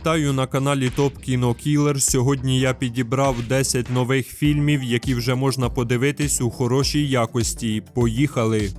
Вітаю на каналі Топ Кіно Кілер. Сьогодні я підібрав 10 нових фільмів, які вже можна подивитись у хорошій якості. Поїхали!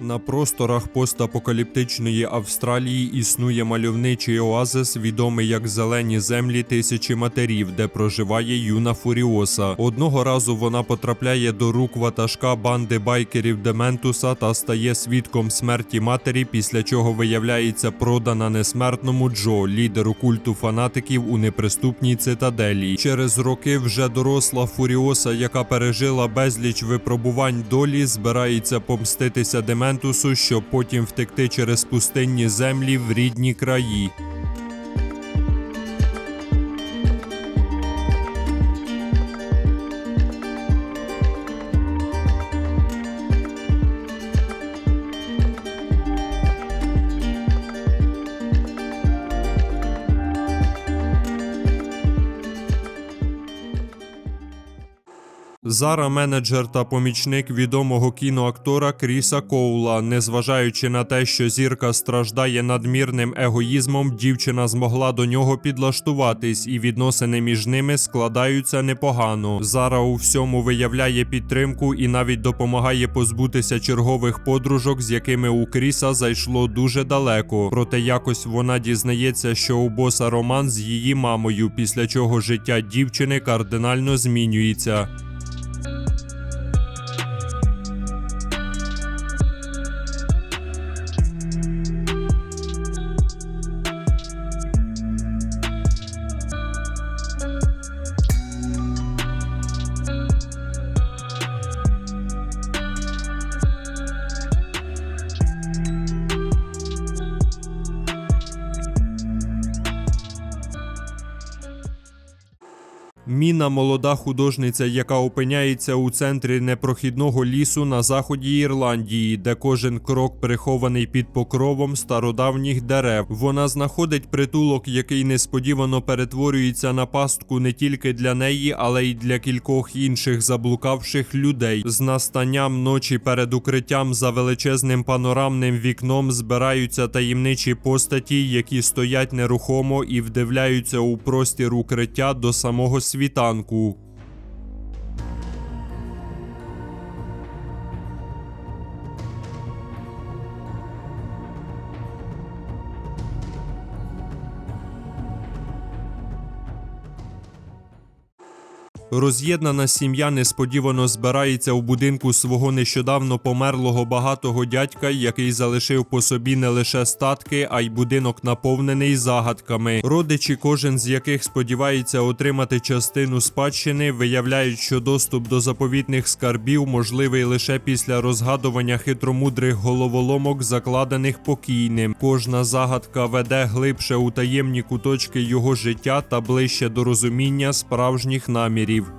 На просторах постапокаліптичної Австралії існує мальовничий оазис, відомий як зелені землі тисячі матерів, де проживає юна Фуріоса. Одного разу вона потрапляє до рук ватажка банди байкерів Дементуса та стає свідком смерті матері, після чого виявляється продана несмертному Джо, лідеру культу фанатиків у неприступній цитаделі. Через роки вже доросла Фуріоса, яка пережила безліч випробувань долі, збирається помститися Дементусу, щоб потім втекти через пустинні землі в рідні краї. Зара менеджер та помічник відомого кіноактора Кріса Коула. Незважаючи на те, що зірка страждає надмірним егоїзмом, дівчина змогла до нього підлаштуватись, і відносини між ними складаються непогано. Зара у всьому виявляє підтримку і навіть допомагає позбутися чергових подружок, з якими у Кріса зайшло дуже далеко. Проте якось вона дізнається, що у боса роман з її мамою, після чого життя дівчини кардинально змінюється. Thank you. Міна молода художниця, яка опиняється у центрі непрохідного лісу на заході Ірландії, де кожен крок прихований під покровом стародавніх дерев. Вона знаходить притулок, який несподівано перетворюється на пастку не тільки для неї, але й для кількох інших заблукавших людей. З настанням ночі перед укриттям за величезним панорамним вікном збираються таємничі постаті, які стоять нерухомо і вдивляються у простір укриття до самого світанку. Роз'єднана сім'я несподівано збирається у будинку свого нещодавно померлого багатого дядька, який залишив по собі не лише статки, а й будинок наповнений загадками. Родичі, кожен з яких сподівається отримати частину спадщини, виявляють, що доступ до заповітних скарбів можливий лише після розгадування хитромудрих головоломок, закладених покійним. Кожна загадка веде глибше у таємні куточки його життя та ближче до розуміння справжніх намірів лікарів.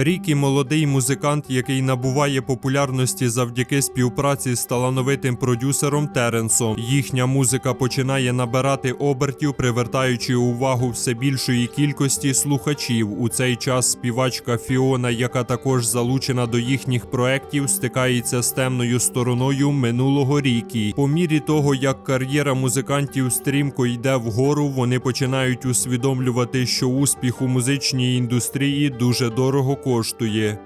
Рікі молодий музикант, який набуває популярності завдяки співпраці з талановитим продюсером Теренсом. Їхня музика починає набирати обертів, привертаючи увагу все більшої кількості слухачів. У цей час співачка Фіона, яка також залучена до їхніх проєктів, стикається з темною стороною минулого ріки. По мірі того, як кар'єра музикантів стрімко йде вгору, вони починають усвідомлювати, що успіх у музичній індустрії дуже дорого коштує.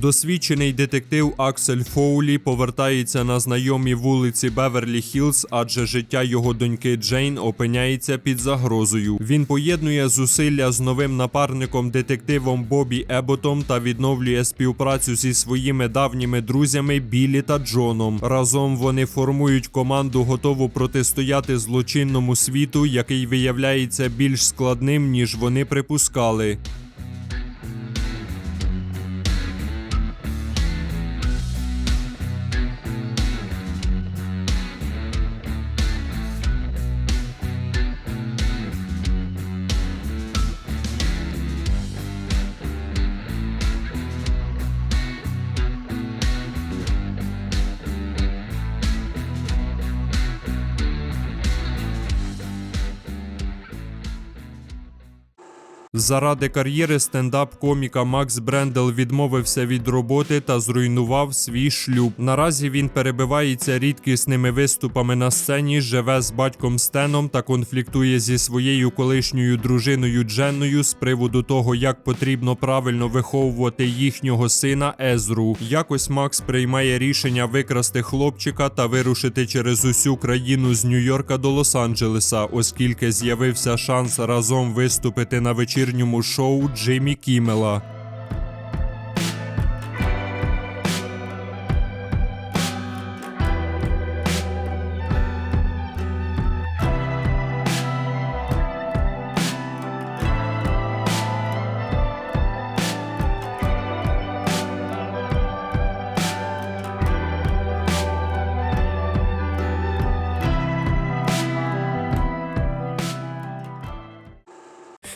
Досвідчений детектив Аксель Фоулі повертається на знайомі вулиці Беверлі Хіллз, адже життя його доньки Джейн опиняється під загрозою. Він поєднує зусилля з новим напарником детективом Бобі Еботом та відновлює співпрацю зі своїми давніми друзями Білі та Джоном. Разом вони формують команду, готову протистояти злочинному світу, який виявляється більш складним ніж вони припускали. Заради кар'єри стендап-коміка Макс Брендел відмовився від роботи та зруйнував свій шлюб. Наразі він перебивається рідкісними виступами на сцені, живе з батьком Стеном та конфліктує зі своєю колишньою дружиною Дженною з приводу того, як потрібно правильно виховувати їхнього сина Езру. Якось Макс приймає рішення викрасти хлопчика та вирушити через усю країну з Нью-Йорка до Лос-Анджелеса, оскільки з'явився шанс разом виступити на вечірньому шоу Джиммі Кімела.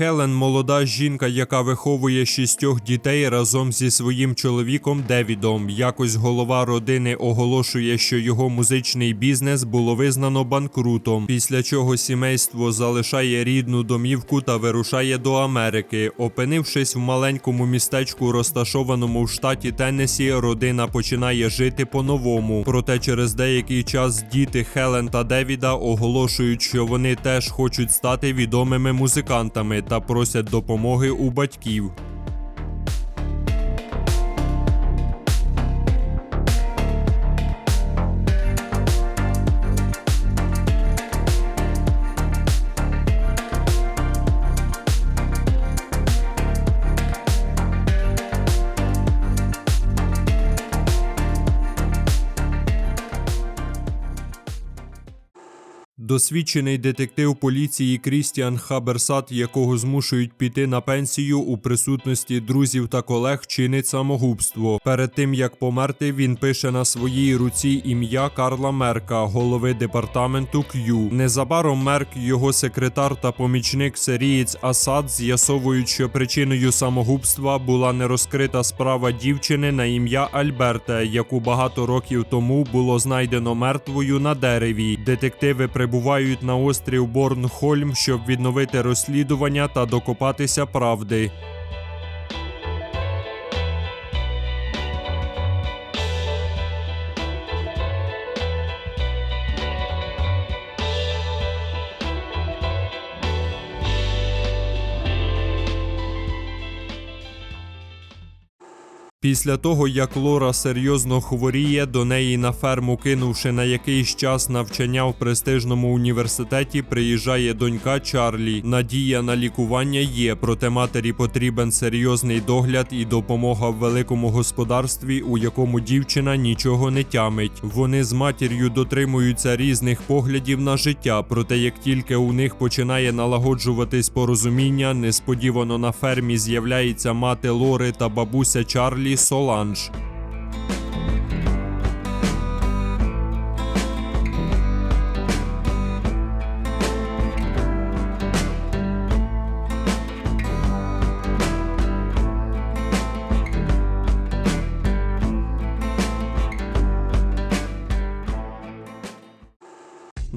Хелен молода жінка, яка виховує шістьох дітей разом зі своїм чоловіком Девідом. Якось голова родини оголошує, що його музичний бізнес було визнано банкрутом. Після чого сімейство залишає рідну домівку та вирушає до Америки. Опинившись в маленькому містечку, розташованому в штаті Теннесі, родина починає жити по-новому. Проте через деякий час діти Хелен та Девіда оголошують, що вони теж хочуть стати відомими музикантами та просять допомоги у батьків. Досвідчений детектив поліції Крістіан Хаберсат, якого змушують піти на пенсію у присутності друзів та колег, чинить самогубство. Перед тим як померти, він пише на своїй руці ім'я Карла Мерка, голови департаменту Q. Незабаром Мерк, його секретар та помічник сирієць Асад з'ясовують, що причиною самогубства була нерозкрита справа дівчини на ім'я Альберта, яку багато років тому було знайдено мертвою на дереві. Детективи прибувають на острів Борнхольм, щоб відновити розслідування та докопатися правди. Після того, як Лора серйозно хворіє, до неї на ферму, кинувши на якийсь час навчання в престижному університеті, приїжджає донька Чарлі. Надія на лікування є, проте матері потрібен серйозний догляд і допомога в великому господарстві, у якому дівчина нічого не тямить. Вони з матір'ю дотримуються різних поглядів на життя, проте як тільки у них починає налагоджуватись порозуміння, несподівано на фермі з'являється мати Лори та бабуся Чарлі Solange.